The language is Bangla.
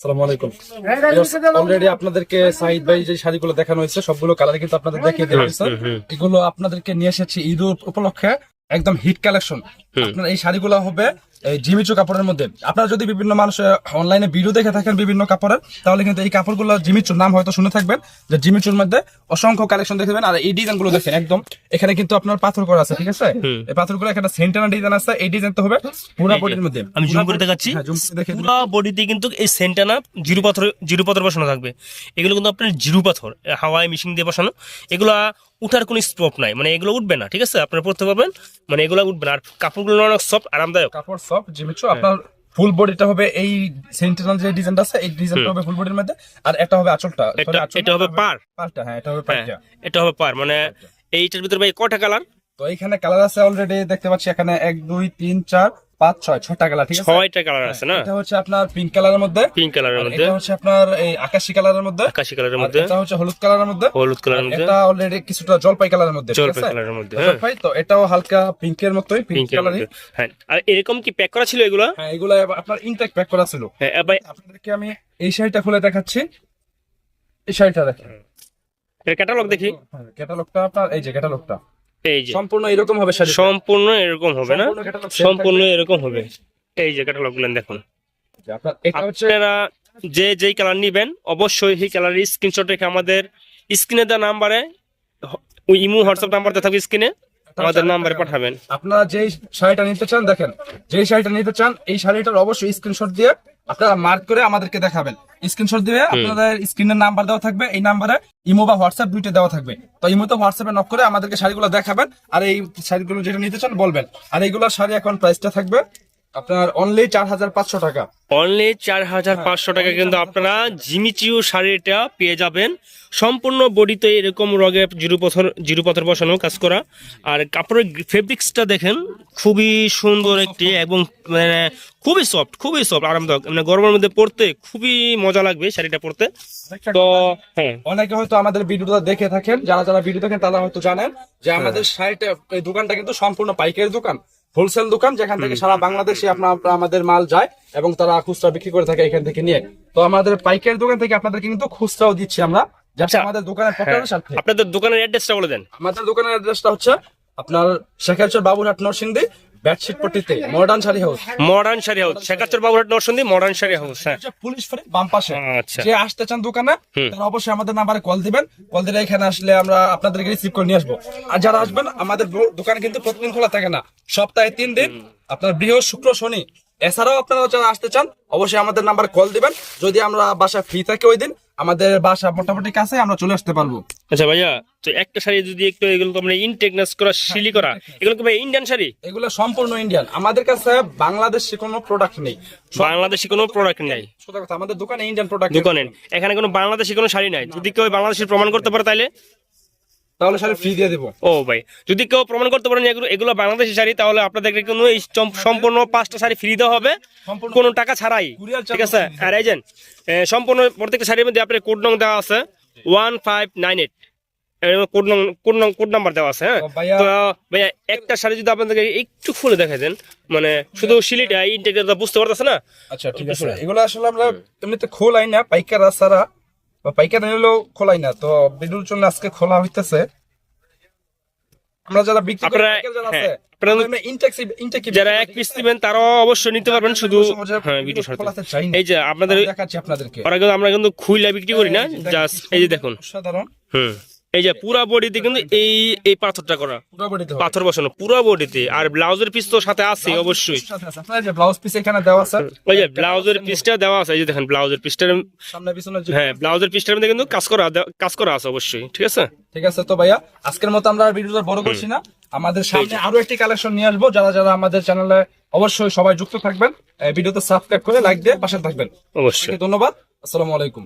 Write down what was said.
আসসালামু আলাইকুম। অলরেডি আপনাদেরকে সাইদ ভাই যে শাড়িগুলো দেখানো হয়েছে সবগুলো কালার কিন্তু আপনাদের দেখিয়ে দেওয়া হয়েছে। এগুলো আপনাদেরকে নিয়ে এসেছি ঈদ উপলক্ষে একদম হিট কালেকশন আপনার এই শাড়িগুলো হবে এই জিমিচু কাপড়ের মধ্যে। আপনারা যদি বিভিন্ন মানুষ অনলাইনে ভিডিও দেখে থাকেন বিভিন্ন কাপড়ের তাহলে কিন্তু এই কাপড়গুলো জিমিচুর নাম হয়তো শুনে থাকবেন যে জিমিচুর মধ্যে অসংখ্য কালেকশন দেখবেন আর এই ডিজাইনগুলো দেখেন একদম এখানে কিন্তু আপনার পাথর করা আছে ঠিক আছে? এই পাথরগুলো এখানে সেন্টার ডিজাইন আছে এই ডিজাইন তো হবে পুরো বডির মধ্যে। আমি জুম করে দেখাচ্ছি। হ্যাঁ। পুরো বডিতে কিন্তু এই সেন্টানা জিরো পাথর জিরো পাথর বসানো থাকবে। এগুলো কিন্তু আপনার জিরু পাথর হাওয়ায় মিশিং দিয়ে বসানো। এগুলো উঠার কোনো স্টোপ নাই মানে এগুলো উঠবে না ঠিক আছে? আপনারা পড়তে পারবেন মানে এগুলো উঠবে না। আর কাপড়গুলো অনেক সফট আরামদায়ক। কাপড় সফট জিমিচু আপনার ফুল বডিটা হবে এই সেন্টিনাল যে ডিজাইনটা আছে এই ডিজাইনটা হবে ফুল বডির মধ্যে আর এটা হবে আঁচলটা। এটা হবে পার পারটা হ্যাঁ এটা হবে হ্যাঁ পারটা এটা হবে পার মানে এইটার ভিতরে ভাই কটা কালার তো এখানে কালার আছে অলরেডি দেখতে পাচ্ছি এখানে এক দুই তিন চার পাঁচ ছয় ছয়টা কালার ঠিক আছে? ছয়টা কালার আছে না? এটা হচ্ছে আপনার পিঙ্ক কালারের মধ্যে। পিঙ্ক কালারের মধ্যে। এটা হচ্ছে আপনার এই আকাশি কালারের মধ্যে। আকাশি কালারের মধ্যে। এটা হচ্ছে হলুদ কালারের মধ্যে। হলুদ কালারের মধ্যে। এটা অলরেডি কিছুটা জলপাই কালারের মধ্যে জলপাই কালারের মধ্যে হ্যাঁ। জলপাই তো এটাও হালকা পিঙ্কের মতোই পিঙ্ক কালারই হ্যাঁ। আর এরকম কি প্যাক করা ছিল এগুলো? হ্যাঁ এগুলো আপনার ইনটেক প্যাক করা ছিল। হ্যাঁ ভাই আপনাদেরকে আমি এই শাড়িটা খুলে দেখাচ্ছি। এই শাড়িটা দেখেন। এর ক্যাটালগ দেখি। ক্যাটালগটা আপনার এই যে ক্যাটালগটা এই যে। সম্পূর্ণ এরকম হবে সম্পূর্ণ এরকম হবে না? সম্পূর্ণ এরকম হবে। এই যে ক্যাটালগগুলো দেখুন আপনার হচ্ছে আপনারা যে যেই কালার নিবেন অবশ্যই সেই কালারের স্ক্রিনশট রেখে আমাদের স্ক্রিনে দেওয়া নাম্বারে ইমো হোয়াটসঅ্যাপ নাম্বারটা থাকবে স্ক্রিনে আমাদের নাম্বারে পাঠাবেন। আপনারা যেই শাড়িটা নিতে চান দেখেন যেই শাড়িটা নিতে চান এই শাড়িটার অবশ্যই স্ক্রিনশট দিয়ে আপনারা মার্ক করে আমাদেরকে দেখাবেন। স্ক্রিনশট দিবে আপনাদের স্ক্রিনের নাম্বার দেওয়া থাকবে এই নাম্বারে ইমো বা হোয়াটসঅ্যাপ দুইটা দেওয়া থাকবে। তো ইমোতে হোয়াটসঅ্যাপে নক করে আমাদেরকে শাড়িগুলো দেখাবেন আর এই শাড়িগুলো যেটা নিতে চান বলবেন। আর এইগুলো শাড়ি এখন প্রাইসটা থাকবে আপনার অনলি চার হাজার পাঁচশো টাকা। অনলি চার হাজার পাঁচশো টাকা কিন্তু আপনারা জিমিচিও শাড়িটা পেয়ে যাবেন। সম্পূর্ণ বডিতে এরকম রগে জিরু পাথর জিরু পাথর বসানো কাজ করা। আর কাপড়ের ফেব্রিক্সটা দেখেন খুবই সুন্দর একটি এবং মানে খুবই সফট খুবই সফট আরামদায়ক। মানে গরমের মধ্যে পরতে খুবই মজা লাগবে শাড়িটা পরতে। তো হ্যাঁ। অনেকে হয়তো আমাদের ভিডিওটা দেখে থাকেন যারা যারা ভিডিও দেখেন তারা হয়তো জানেন যে আমাদের শাড়িটা এই দোকানটা কিন্তু সম্পূর্ণ পাইকারি দোকান। হোলসেল দোকান যেখান থেকে সারা বাংলাদেশে আপনার আমাদের মাল যায় এবং তারা খুচরা বিক্রি করে থাকে এখান থেকে নিয়ে তো আমাদের পাইকারি দোকান থেকে আপনাদের কিন্তু খুচরাও দিচ্ছি আমরা আচ্ছা। আমাদের দোকানের পকেটের সাথে আপনাদের দোকানের অ্যাড্রেসটা বলে দেন আমাদের দোকানের অ্যাড্রেসটা হচ্ছে আপনার Shekharchar Baburhat Narsingdi bedsheet পট্টিতে modern sari house modern sari house Shekhachar Baburhat Narsingdi modern sari house হ্যাঁ। পুলিশ ফাঁড়ি বাম পাশে। আচ্ছা। যে আসতে চান দোকানে তারা অবশ্যই আমাদের নাম্বারে কল দিবেন। কল দিলে এখানে আসলে আমরা আপনাদেরকে রিসিভ করে নিয়ে আসব। আর যারা আসবেন আমাদের দোকান কিন্তু প্রতিদিন খোলা থাকে না। সপ্তাহে তিন দিন আপনার বৃহস্পতি শুক্র শনি। এছাড়াও আপনারা যারা আসতে চান অবশ্যই আমাদের নাম্বারে কল দিবেন। যদি আমরা বাসায় ফ্রি থাকি ওই দিন আমাদের বাসা মোটামুটি কাছে আমরা চলে আসতে পারব। আচ্ছা ভাইয়া তো একটা শাড়ি যদি একটু এগুলো তো মানে ইনটেকনেস করা শিলি করা এগুলো কি ভাই ইন্ডিয়ান শাড়ি? এগুলো সম্পূর্ণ ইন্ডিয়ান আমাদের কাছে বাংলাদেশি কোনো প্রোডাক্ট নেই। বাংলাদেশি কোনো প্রোডাক্ট নেই। সোজা কথা আমাদের দোকানে ইন্ডিয়ান প্রোডাক্ট দোকানে। এখানে কোনো বাংলাদেশি কোনো শাড়ি নাই। যদি কেউ বাংলাদেশের প্রমাণ করতে পারে তাহলে? তাহলে শাড়ি ফ্রি দিয়ে দেবো। ও ভাই যদি কেউ প্রমাণ করতে পারেন এগুলো এগুলো বাংলাদেশি শাড়ি তাহলে আপনাদেরকে কোনো এই সম্পূর্ণ পাঁচটা শাড়ি ফ্রি দেওয়া হবে। সম্পূর্ণ কোনো টাকা ছাড়াই ঠিক আছে? আর সম্পূর্ণ প্রত্যেকটা শাড়ির মধ্যে আপনার কোড নং দেওয়া আছে one five nine eight code নং কোড নং কোড নাম্বার দেওয়া আছে হ্যাঁ? তো ভাইয়া- একটা শাড়ি যদি আপনাদেরকে একটু খুলে দেখাই দেন মানে শুধু শিলিটা ইনটেকটা বুঝতে পারতেছে না? আচ্ছা ঠিক আছে। এগুলো আসলে আমরা এমনিতে খোলাই না পাইকার ছাড়া। বা পাইকার হলেও খোলাই না। তো বিদুর জন্য আজকে খোলা হইতেছে। আমরা যারা বিক্রি করি আপনারা- যারা হ্যাঁ, আছে যারা এক পিস নেবেন তারাও অবশ্যই নিতে পারবেন শুধু হ্যাঁ এই যে আপনাদের দেখাচ্ছি আপনাদেরকে। আমরা কিন্তু খুইলা বিক্রি করি না জাস্ট এই যে দেখুন। সাধারণ হুম। এই যে পুরা বডিতে কিন্তু এই এই পাথরটা করা। পাথর বসানো পুরা বডিতে। আর ব্লাউজের পিস তো সাথে আছে। অবশ্যই ব্লাউজ পিস এখানে দেওয়া আছে ওই যে ব্লাউজের পিসটা দেওয়া আছে এই যে দেখেন ব্লাউজের পিসটার সামনে পিছনে হ্যাঁ ব্লাউজের পিসটার মধ্যে কিন্তু কাজ করা কাজ করা আছে অবশ্যই ঠিক আছে? ঠিক আছে তো ভাইয়া আজকের মতো আমরা ভিডিওটা বড় করছি না। আমাদের সামনে আরও একটি কালেকশন নিয়ে আসব। যারা যারা আমাদের চ্যানেলে অবশ্যই সবাই যুক্ত থাকবেন ভিডিওতে সাবস্ক্রাইব করে লাইক দিয়ে পাশে থাকবেন। অবশ্যই। ধন্যবাদ। আসসালামু আলাইকুম।